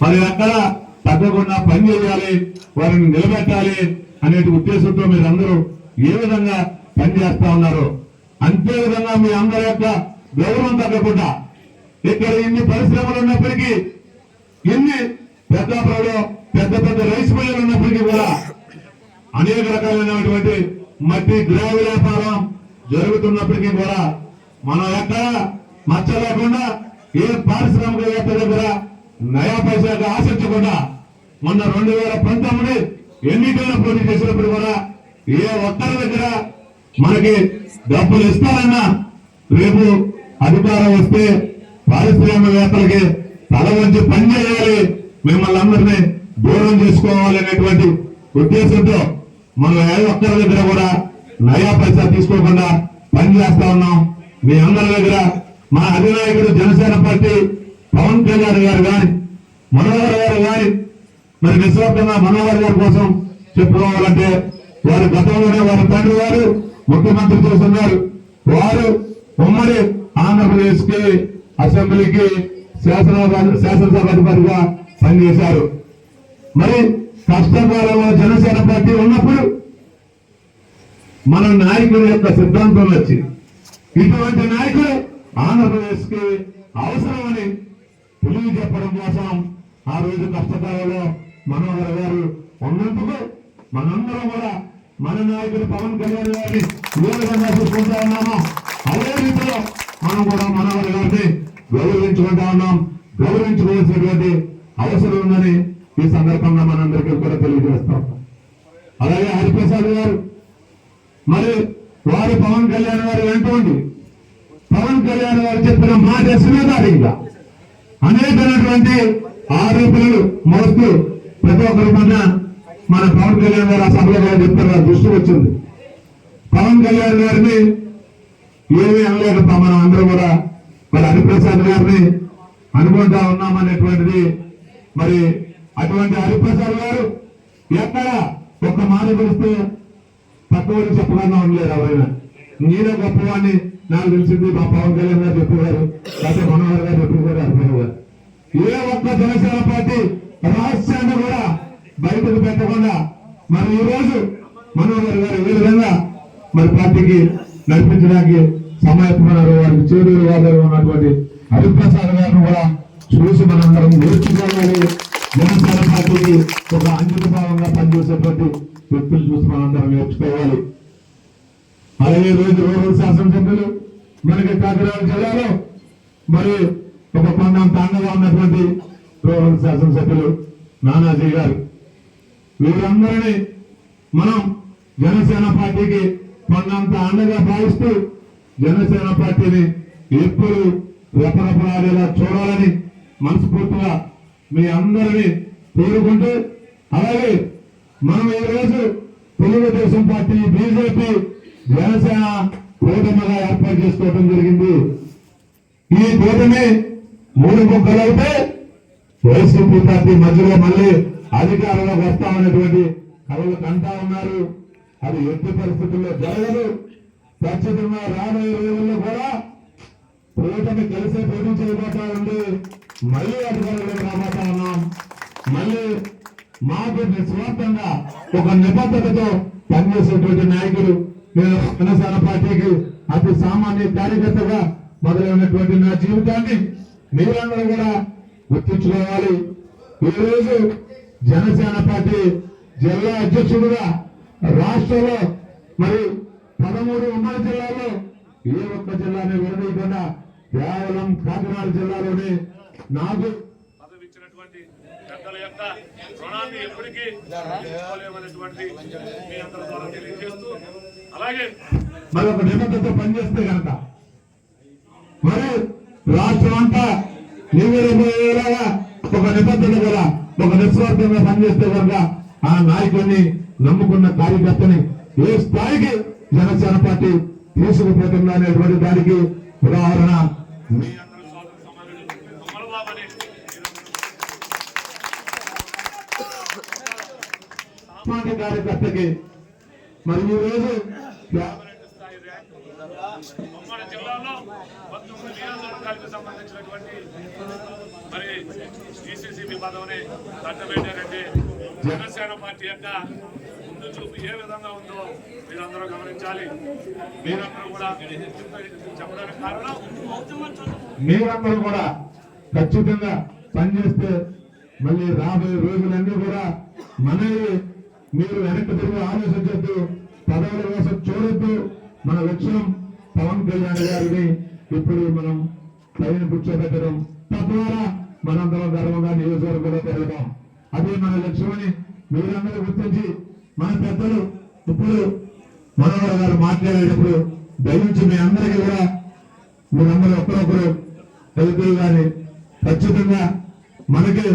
మరి అక్కడ తగ్గకుండా పని చేయాలి వారిని నిలబెట్టాలి అనే ఉద్దేశంతో మీరందరూ ఏ విధంగా పనిచేస్తా ఉన్నారు అంతే విధంగా మీ అందరి యొక్క గౌరవం తగ్గకుండా ఇక్కడ ఇన్ని పరిశ్రమలు ఉన్నప్పటికీ ఇన్ని పెద్దాపురంలో పెద్ద పెద్ద రైస్ మిల్లులు ఉన్నప్పటికీ కూడా అనేక రకాలైనటువంటి మట్టి గ్రామ వ్యాపారం జరుగుతున్నప్పటికీ కూడా మనం ఎక్కడ మచ్చ లేకుండా ఏ పారిశ్రామికవేత్త దగ్గర నయా పైసలకు ఆశించకుండా మొన్న రెండు వేల పంతొమ్మిది ఎన్నికల్లో పోటీ చేసినప్పుడు కూడా ఏ ఒక్కరి దగ్గర మనకి డబ్బులు ఇస్తారన్నా రేపు అధికారం వస్తే పారిశ్రామికవేత్తలకి తల వంచి పనిచేయాలి మిమ్మల్ని అందరినీ దూరం చేసుకోవాలి అనేటువంటి ఉద్దేశంతో మనం ఏ ఒక్కరి దగ్గర కూడా నయా పైసా తీసుకోకుండా పని చేస్తా ఉన్నాం. మీ అందరి దగ్గర మా అధినాయకుడు జనసేన పార్టీ పవన్ కళ్యాణ్ గారు గాని మనోహర్ గారు గాని మరి నిశ్వార్థంగా మనోహర్ గారి కోసం చెప్పుకోవాలంటే వారి గతంలోనే వారి తండ్రి వారు ముఖ్యమంత్రి చేస్తున్నారు వారు ఉమ్మడి ఆంధ్రప్రదేశ్కి అసెంబ్లీకి శాసన శాసనసభ అధిపతిగా పనిచేశారు. మరి కష్టకాలంలో జనసేన పార్టీ ఉన్నప్పుడు మన నాయకుల యొక్క సిద్ధాంతం వచ్చి ఇటువంటి నాయకులు ఆంధ్రప్రదేశ్కి అవసరమని తెలియజెప్పడం కోసం ఆ రోజు కష్టకాలంలో మనోహర్ గారు ఉన్నందుకు మనందరం కూడా మన నాయకుడు పవన్ కళ్యాణ్ గారిని ఏ విధంగా చూసుకుంటా ఉన్నామో. అదే రీతిలో మనం కూడా మనోహర్ గారిని గౌరవించుకుంటా ఉన్నాం. గౌరవించుకోవాల్సినటువంటి అవసరం ఉందని ఈ సందర్భంగా మనందరికీ కూడా తెలియజేస్తాం అలాగే హరిప్రసాద్ గారు మరి వారు పవన్ కళ్యాణ్ గారు వెంటండి. పవన్ కళ్యాణ్ గారు చెప్పిన మాట సుమేధారిగా అనేకమైనటువంటి ఆరోపణలు మోస్తూ ప్రతి ఒక్కరి పైన మన పవన్ కళ్యాణ్ గారు ఆ సభలో కూడా చెప్తారు దృష్టి వచ్చింది. పవన్ కళ్యాణ్ గారిని ఏమీ అనలేక మనం అందరూ కూడా మరి హరిప్రసాద్ గారిని అనుకుంటా ఉన్నామనేటువంటిది మరి అటువంటి హరిప్రసాద్ గారు ఎక్కడ ఒక్క మాట పిలిస్తే పక్కవాడికి చెప్పకుండా ఉండలేరు ఎవరైనా. నేనే గొప్పవాడిని నాకు తెలిసింది మా పవన్ కళ్యాణ్ గారు చెప్పేవారు లేకపోతే మనోహర్ గారు చెప్పేవారు అనుకునేవారు ఏ ఒక్క జనసేన పార్టీ రహస్యాన్ని కూడా బయటకు పెట్టకుండా మరి ఈ రోజు మనోహర్ గారు ఏ విధంగా మరి పార్టీకి నడిపించడానికి సమయపడినారు వారికి చేరు వారు ఉన్నటువంటి హరిప్రసాద్ గారిని కూడా చూసి మనందరం నేర్చుకోవాలి. జనసేన పార్టీకి ఒక అంకిత భావంగా పనిచేసేటువంటి వ్యక్తులు చూసి మనందరం నేర్చుకోవాలి. అలాగే రోజు రూరల్ శాసనసభ్యులు మనకి కాకినాడ జిల్లాలో మరి ఒక పండం తాండగా ఉన్నటువంటి రూరల్ శాసనసభ్యులు నానాజీ గారు. వీరందరినీ మనం జనసేన పార్టీకి కొండంత అండగా భావిస్తూ జనసేన పార్టీని ఎప్పుడు రెపరెపలాడేలా చూడాలని మనస్ఫూర్తిగా మీ అందరినీ కోరుకుంటూ అలాగే మనం ఈరోజు తెలుగుదేశం పార్టీ బీజేపీ జనసేన కూటమిగా ఏర్పాటు చేసుకోవడం జరిగింది. ఈ కూటమి మూడు ముక్కలైతే వైసీపీ పార్టీ మధ్యలో మళ్ళీ అధికారంలోకి వస్తామనేటువంటి కళలు కంటా ఉన్నారు. అది ఎట్టి పరిస్థితుల్లో జరగదు. ఖచ్చితంగా రాబోయే రోజుల్లో కూడా కూటమి కలిసే పోటీ చేయబోతా ఉంది. మళ్ళీ అధికారంలోకి రాబోతా ఉన్నాం. మళ్ళీ మాకు నిస్వార్థంగా ఒక నిబద్ధతతో పనిచేసేటువంటి నాయకులు నేను జనసేన పార్టీకి అతి సామాన్య కార్యకర్తగా మొదలైనటువంటి నా జీవితాన్ని మీరందరూ కూడా గుర్తించుకోవాలి. ఈ రోజు జనసేన పార్టీ జిల్లా అధ్యక్షుడుగా రాష్ట్రంలో మరి పదమూడు ఉమ్మడి జిల్లాలో ఏ ఒక్క జిల్లాని విడదీయకుండా కేవలం కాకినాడ జిల్లాలోనే నాకు ఉన్నటువంటి పెద్దల యొక్క రుణాన్ని ఎప్పటికీ తీసుకోలేమనేటువంటి మీ అందరి ద్వారా తెలియజేస్తూ అలాగే మరి ఒక నిబద్ధతతో పనిచేస్తే కనుక మరి రాష్ట్రం అంతా నీవేలాగా ఒక నిబద్ధత కూడా ఒక నిస్వార్థంగా పనిచేస్తే కనుక ఆ నాయకుడిని నమ్ముకున్న కార్యకర్తని ఏ స్థాయికి జనసేన పార్టీ తీసుకుపోతుందా అనేటువంటి దానికి ఉదాహరణ మీ సామాన్య కార్యకర్తకి. మరి ఈ రోజు ఉమ్మడి జిల్లాలో పంతొమ్మిది నియోజకవర్గాలకు సంబంధించినటువంటి మరి డిసిసిబి పదవిని కట్టబెట్టారంటే జనసేన పార్టీ యొక్క ముందు చూపు ఏ విధంగా ఉందో మీరందరూ గమనించాలి. మీరందరూ కూడా చెప్పడానికి కారణం మీరందరూ కూడా ఖచ్చితంగా పనిచేస్తే మళ్ళీ రాబోయే రోజులన్నీ కూడా మనవి మీరు వెనక్కి తిరిగి ఆలోచించద్దు పదవుల కోసం చూడొద్దు. మన లక్ష్యం పవన్ కళ్యాణ్ గారిని ఇప్పుడు మనం పైన కూర్చోబెట్టడం. తద్వారా మనందరం గర్వంగా నియోజకవర్గంలో పెరగడం అదే మన లక్ష్యమని మీరందరూ గుర్తించి మన పెద్దలు ఇప్పుడు మనోహర్ గారు మాట్లాడేటప్పుడు దయించి మీ అందరికీ కూడా మీరందరూ ఒకరొకరు తెలుగులు కానీ ఖచ్చితంగా మనకి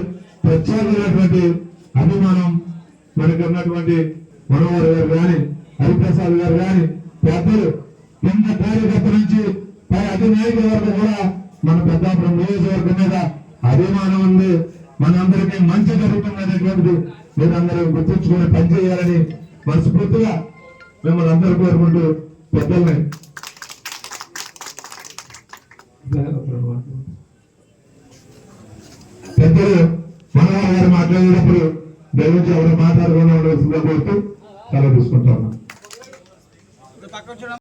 ప్రత్యేకమైనటువంటి అభిమానం మనకు ఉన్నటువంటి మనోహర్ గారు కానీ హరిప్రసాద్ గారు కానీ పెద్దలు కింద కార్యకర్త నుంచి పై అధినాయకుల వరకు కూడా మన పెద్దాపురం నియోజకవర్గం మీద అభిమానం ఉంది. మనందరికీ మంచి జరుగుతుంది అనేటువంటిది మీరందరూ గుర్తుంచుకుని పనిచేయాలని మనస్ఫూర్తిగా మిమ్మల్ని అందరూ కోరుకుంటూ పెద్దల్ని పెద్దలు మనోహర్ గారు మాట్లాడేటప్పుడు దయచేసి ఎవరు మాట్లాడకుండా ఉండవలసిందిగా కోరుతూ సెలవు తీసుకుంటాము.